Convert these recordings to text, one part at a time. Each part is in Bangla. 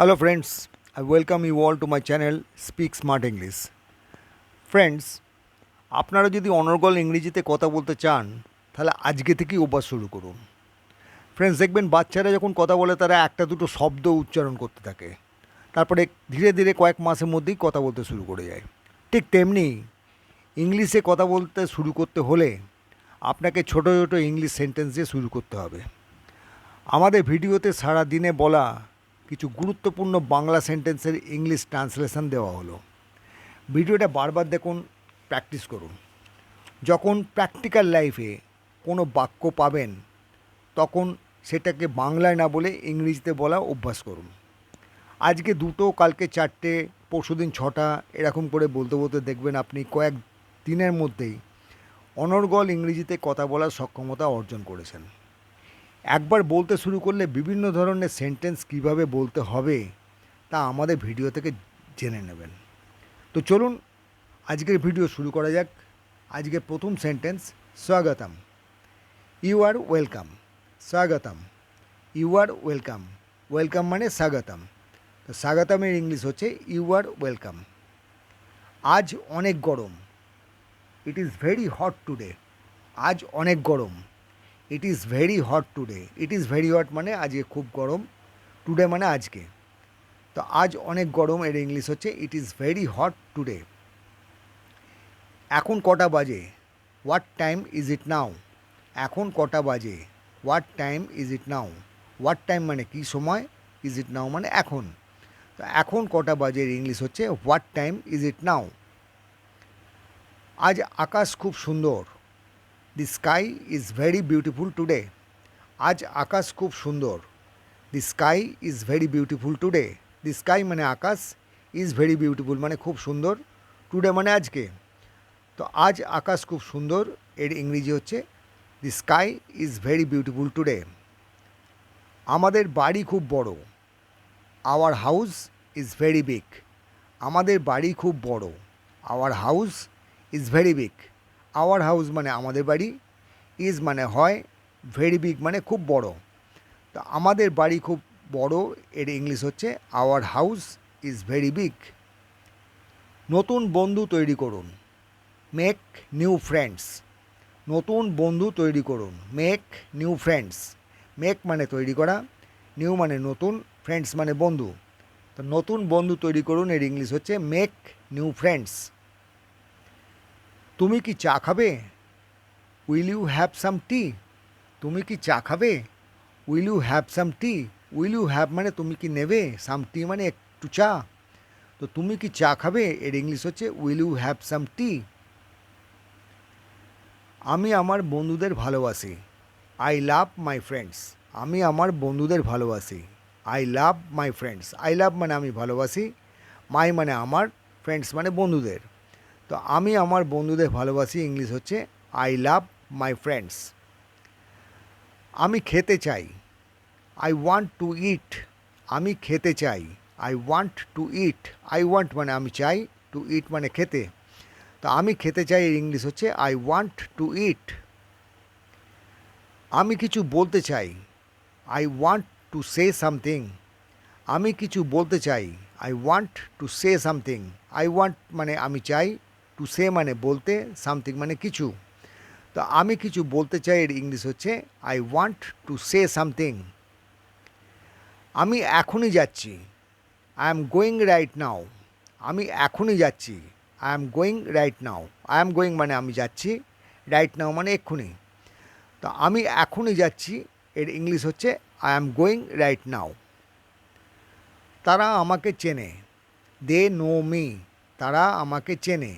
Hello, friends. I welcome you all to my channel Speak Smart English. Friends আপনারা যদি অনর্গল ইংরেজিতে কথা বলতে চান তাহলে আজকে থেকেই অভ্যাস শুরু করুন ফ্রেন্ডস দেখবেন বাচ্চারা যখন কথা বলে তারা একটা দুটো শব্দ উচ্চারণ করতে থাকে তারপরে ধীরে ধীরে কয়েক মাসের মধ্যেই কথা বলতে শুরু করে যায় ঠিক তেমনি ইংলিশে কথা বলতে শুরু করতে হলে আপনাকে ছোট ছোট ইংলিশ সেন্টেন্স দিয়ে শুরু করতে হবে আমাদের ভিডিওতে সারা দিনে বলা কিছু গুরুত্বপূর্ণ বাংলা সেন্টেন্সের ইংলিশ ট্রান্সলেশন দেওয়া হলো। ভিডিওটা বারবার দেখুন প্র্যাকটিস করুন। যখন প্র্যাকটিক্যাল লাইফে কোনো বাক্য পাবেন, তখন সেটাকে বাংলায় না বলে ইংরেজিতে বলা অভ্যাস করুন। আজকে দুটো, কালকে চারটে পরশুদিন ছটা, এরকম করে বলতে বলতে দেখবেন আপনি কয়েক দিনের মধ্যেই অনর্গল ইংরেজিতে কথা বলার সক্ষমতা অর্জন করেছেন। একবার বলতে শুরু করলে বিভিন্ন ধরনের সেন্টেন্স কীভাবে বলতে হবে তা আমাদের ভিডিও থেকে জেনে নেবেন। তো চলুন, আজকের ভিডিও শুরু করা যাক। আজকের প্রথম সেন্টেন্স স্বাগতম। ইউ আর ওয়েলকাম স্বাগতম। ইউ আর ওয়েলকাম ওয়েলকাম মানে স্বাগতম। তো স্বাগতমের ইংলিশ হচ্ছে ইউ আর ওয়েলকাম আজ অনেক গরম। It is very hot today আজ অনেক গরম। It is very hot today it is very hot মানে আজকে খুব গরম। টুডে মানে আজকে। তো আজ অনেক গরম, এর ইংলিশ হচ্ছে it is very hot today এখন কটা বাজে? What time is it now এখন কটা বাজে? What time is it now what time মানে কী সময়? ইজ ইট নাও মানে এখন। তো এখন কটা বাজে, এর ইংলিশ হচ্ছে what time is it now আজ আকাশ খুব সুন্দর। The sky is very beautiful today আজ আকাশ খুব সুন্দর। The sky is very beautiful today the sky মানে আকাশ ইজ ভেরি বিউটিফুল মানে খুব সুন্দর। টুডে মানে আজকে। তো আজ আকাশ খুব সুন্দর, এর ইংরেজি হচ্ছে the sky is very beautiful today আমাদের বাড়ি খুব বড়। Our house is very big আমাদের বাড়ি খুব বড়। Our house is very big our house মানে আমাদের বাড়ি ইজ মানে হয় ভেরি বিগ মানে খুব বড়। তো আমাদের বাড়ি খুব বড়, এর ইংলিশ হচ্ছে our house is very big নতুন বন্ধু তৈরি করুন মেক নিউ ফ্রেন্ডস নতুন বন্ধু তৈরি করুন মেক নিউ ফ্রেন্ডস মেক মানে তৈরি করা নিউ মানে নতুন ফ্রেন্ডস মানে বন্ধু। তো নতুন বন্ধু তৈরি করুন, এর ইংলিশ হচ্ছে মেক নিউ ফ্রেন্ডস তুমি কি চা খাবে? Will you have some tea তুমি কি চা খাবে? Will you have some tea will you have মানে তুমি কি নেবে? সাম টি মানে একটু চা। তো তুমি কি চা খাবে? এর ইংলিশ হচ্ছে will you have some tea আমি আমার বন্ধুদের ভালোবাসি। আই লাভ মাই ফ্রেন্ডস আমি আমার বন্ধুদের ভালোবাসি। I love my friends I love মানে আমি ভালোবাসি। মাই মানে আমার ফ্রেন্ডস মানে বন্ধুদের। তো আমি আমার বন্ধুদের ভালোবাসি, ইংলিশ হচ্ছে আই লাভ মাই ফ্রেন্ডস আমি খেতে চাই। আই ওয়ান্ট টু ইট আমি খেতে চাই। I want to eat I want মানে আমি চাই টু ইট মানে খেতে। তো আমি খেতে চাই এর ইংলিশ হচ্ছে আই ওয়ান্ট টু ইট আমি কিছু বলতে চাই। I want to say something আমি কিছু বলতে চাই। I want to say something I want মানে আমি চাই টু সে মানে বলতে সামথিং মানে কিছু। তো আমি কিছু বলতে চাই, এর ইংলিশ হচ্ছে I want to say something আমি এখনই যাচ্ছি। I am going right now আমি এখনই যাচ্ছি। I am going right now I am going মানে আমি যাচ্ছি। রাইট নাও মানে এক্ষুনি। তো আমি এখনই যাচ্ছি, এর ইংলিশ হচ্ছে I am going right now তারা আমাকে চেনে। দে নো মি তারা আমাকে চেনে।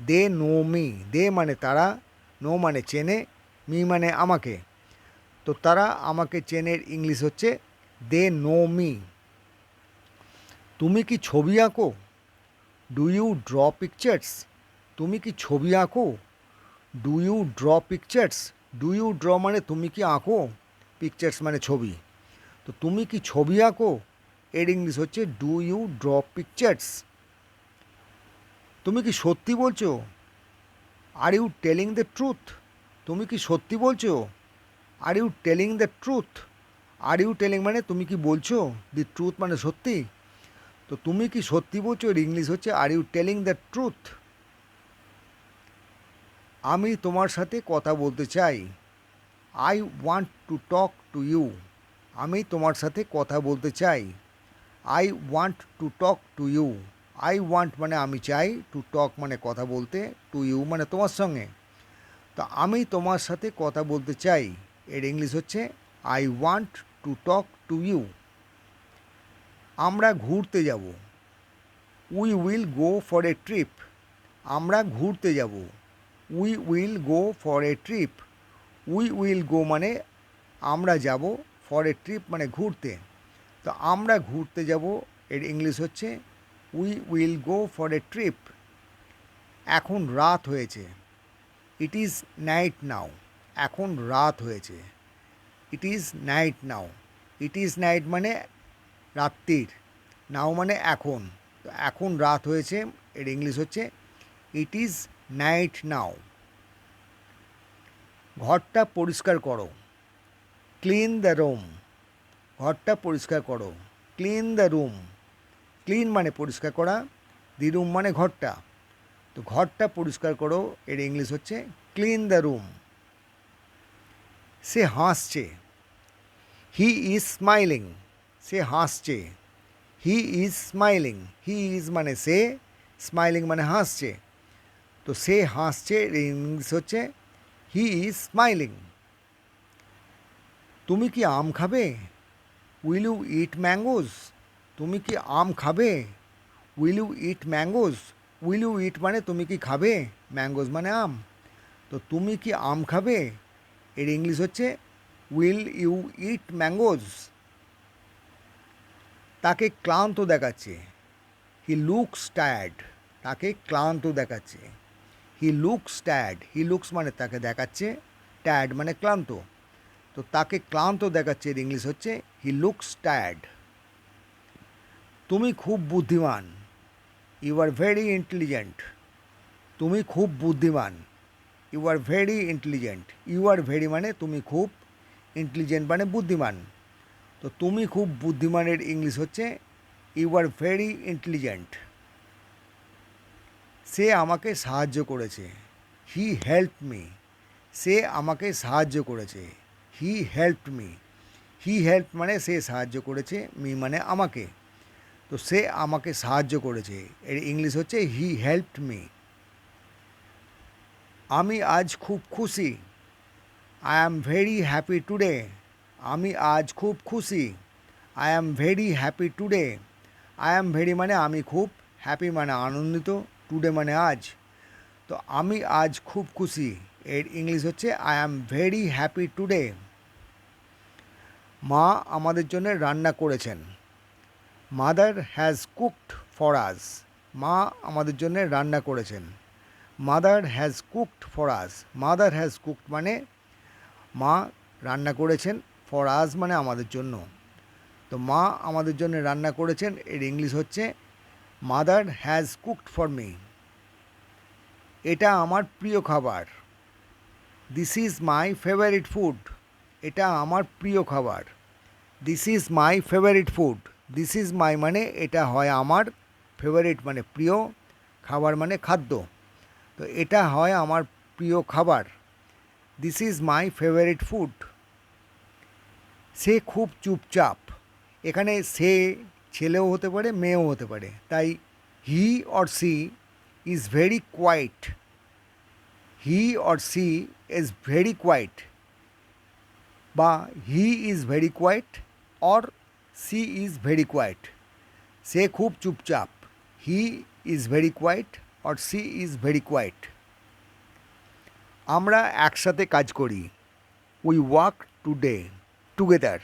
দে নো মি, দে মানে তারা, নো মানে চেনে, মি মানে আমাকে। তো তারা আমাকে চেনের ইংলিশ হচ্ছে দে নো মি। তুমি কি ছবি আঁকো? Do you draw pictures? তুমি কি ছবি আঁকো? Do you draw pictures? Do you draw মানে তুমি কি আঁকো? পিকচার্স মানে ছবি। তো তুমি কি ছবি আঁকো? এর ইংলিশ হচ্ছে ডু ইউ ড্র পিকচার্স। তুমি কি সত্যি বলছো? Are you telling the truth তুমি কি সত্যি বলছো? Are you telling the truth are you telling মানে তুমি কি বলছো? দি ট্রুথ মানে সত্যি? তো তুমি কি সত্যি বলছো এর ইংলিশ হচ্ছে are you telling the truth আমি তোমার সাথে কথা বলতে চাই। I want to talk to you আমি তোমার সাথে কথা বলতে চাই। I want to talk to you I want মানে আমি চাই টু টক মানে কথা বলতে টু ইউ মানে তোমার সঙ্গে। তো আমি তোমার সাথে কথা বলতে চাই। এর ইংলিশ হচ্ছে I want to talk to you আমরা ঘুরতে যাব। We will go for a trip আমরা ঘুরতে যাব। We will go for a trip we will go মানে আমরা যাব ফর এ ট্রিপ মানে ঘুরতে। তো আমরা ঘুরতে যাব, এর ইংলিশ হচ্ছে we will go for a trip এখন রাত হয়েছে। ইট ইজ নাইট নাও এখন রাত হয়েছে। It is night now it is night মানে রাত্রির। নাও মানে এখন। তো এখন রাত হয়েছে, এর ইংলিশ হচ্ছে ইট ইজ নাইট নাও ঘরটা পরিষ্কার করো। ক্লিন দ্য রুম ঘরটা পরিষ্কার করো। ক্লিন দ্য রুম ক্লিন মানে পরিষ্কার করা, দি রুম মানে ঘরটা। তো ঘরটা পরিষ্কার করো, এর ইংলিশ হচ্ছে ক্লিন দ্য রুম। সে হাসছে। He is smiling. সে হাসছে। He is smiling. He is মানে সে, স্মাইলিং মানে হাসছে। তো সে হাসছে, এর ইংলিশ হচ্ছে হি ইজ স্মাইলিং। তুমি কি আম খাবে? Will you eat mangoes? তুমি কি আম খাবে? Will you eat mangoes will you eat মানে তুমি কি খাবে? ম্যাঙ্গোজ মানে আম। তো তুমি কি আম খাবে? এর ইংলিশ হচ্ছে উইল ইউ ইট ম্যাঙ্গোজ তাকে ক্লান্ত দেখাচ্ছে। হি লুকস টায়ার্ড তাকে ক্লান্ত দেখাচ্ছে। He looks tired he looks মানে তাকে দেখাচ্ছে টায়ার্ড মানে ক্লান্ত। তো তাকে ক্লান্ত দেখাচ্ছে, এর ইংলিশ হচ্ছে হি লুকস টায়ার্ড তুমি খুব বুদ্ধিমান। ইউ আর ভেরি ইন্টেলিজেন্ট তুমি খুব বুদ্ধিমান। You are very intelligent you are very মানে তুমি খুব ইন্টেলিজেন্ট মানে বুদ্ধিমান। তো তুমি খুব বুদ্ধিমানের ইংলিশ হচ্ছে ইউ আর ভেরি ইন্টেলিজেন্ট সে আমাকে সাহায্য করেছে। হি হেল্প মি সে আমাকে সাহায্য করেছে। He help me he help মানে সে সাহায্য করেছে মি মানে আমাকে। তো সে আমাকে সাহায্য করেছে। এর ইংলিশ হচ্ছে হি হেল্প মি আমি আজ খুব খুশি। I am very happy today আমি আজ খুব খুশি। I am very happy today I am very মানে আমি খুব হ্যাপি মানে আনন্দিত টুডে মানে আজ। তো আমি আজ খুব খুশি। এর ইংলিশ হচ্ছে I am very happy today মা আমাদের জন্য রান্না করেছেন। Mother has cooked for us. মা আমাদের জন্য রান্না করেছেন। Mother has cooked for us. Mother has cooked মানে মা রান্না করেছেন ফর আস মানে আমাদের জন্য। তো মা আমাদের জন্য রান্না করেছেন, এর ইংলিশ হচ্ছে mother has cooked for me. এটা আমার প্রিয় খাবার। This is my favourite food. এটা আমার প্রিয় খাবার। This is my favourite food. This is my মানে এটা হয় আমার ফেভারিট মানে প্রিয় খাবার মানে খাদ্য। তো এটা হয় আমার প্রিয় খাবার। This is my favourite food সে খুব চুপচাপ। এখানে সে ছেলেও হতে পারে, মেয়েও হতে পারে। তাই he or she is very quiet he or she is very quiet বা he is very quiet or she is very quiet. সে খুব চুপচাপ। He is very quiet or she is very quiet. আমরা একসাথে কাজ করি। We work today, together.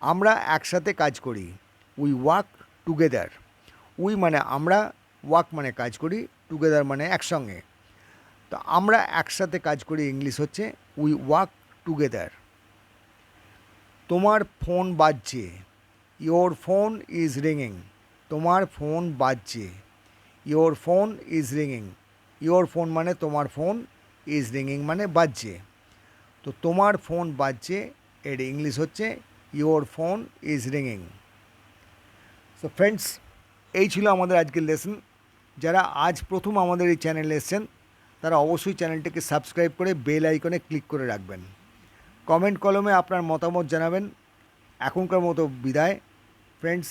আমরা একসাথে কাজ করি। We walk together. উই মানে আমরা, ওয়াক মানে কাজ করি, টুগেদার মানে একসঙ্গে। তো আমরা একসাথে কাজ করি ইংলিশ হচ্ছে, উই ওয়াক টুগেদার। তোমার ফোন বাজছে। ইয়োর ফোন ইজ রিংিং তোমার ফোন বাজছে। ইয়োর ফোন ইজ রিংিং ইয়োর ফোন মানে তোমার ফোন ইজ রিংিং মানে বাজছে। তো তোমার ফোন বাজছে, এর ইংলিশ হচ্ছে ইয়োর ফোন ইজ রিংিং সো ফ্রেন্ডস এই ছিল আমাদের আজকের লেসন যারা আজ প্রথম আমাদের এই চ্যানেলে এসছেন, তারা অবশ্যই চ্যানেলটিকে সাবস্ক্রাইব করে বেল আইকনে ক্লিক করে রাখবেন। কমেন্ট কলমে আপনার মতামত জানাবেন। এখনকার মতো বিদায়। ফ্রেন্ডস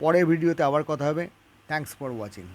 পরের ভিডিওতে আবার কথা হবে। Thanks for watching